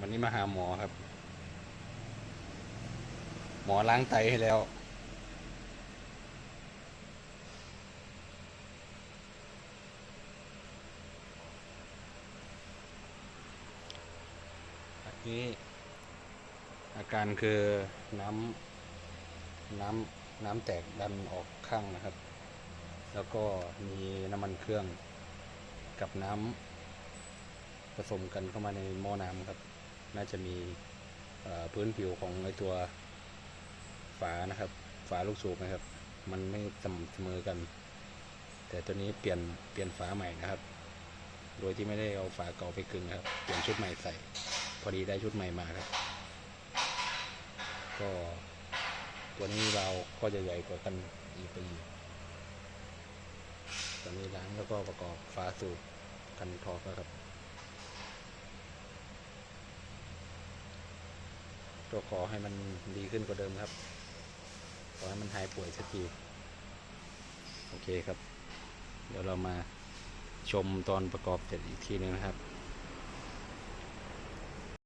วันนี้มาหาหมอครับ หมอล้างไตให้แล้ว อันนี้ อาการคือน้ำน้ำน้ำแตกดันออกข้างนะครับ แล้วก็มีน้ำมันเครื่องกับน้ำผสมกันเข้ามาในหม้อน้ำครับ น่าจะมีพื้นผิวของไอตัวฝานะครับ ฝาลูกสูบนะครับ มันไม่สม่ำเสมอกัน แต่ตัวนี้เปลี่ยนเปลี่ยนฝาใหม่นะครับ โดยที่ไม่ได้เอาฝาเก่าไปกึ่งนะครับ เปลี่ยนชุดใหม่ใส่ พอดีได้ชุดใหม่มาครับ ก็ตัวนี้เราก็จะใหญ่กว่ากันอีกไปอีกตอนนี้ล้างแล้วก็ประกอบฝาสูบกันทอกแล้วครับ ก็ขอให้มันดีขึ้นกว่าเดิมครับ ขอให้มันหายป่วยสักที โอเคครับ เดี๋ยวเรามาชมตอนประกอบเสร็จอีกทีนึงนะครับ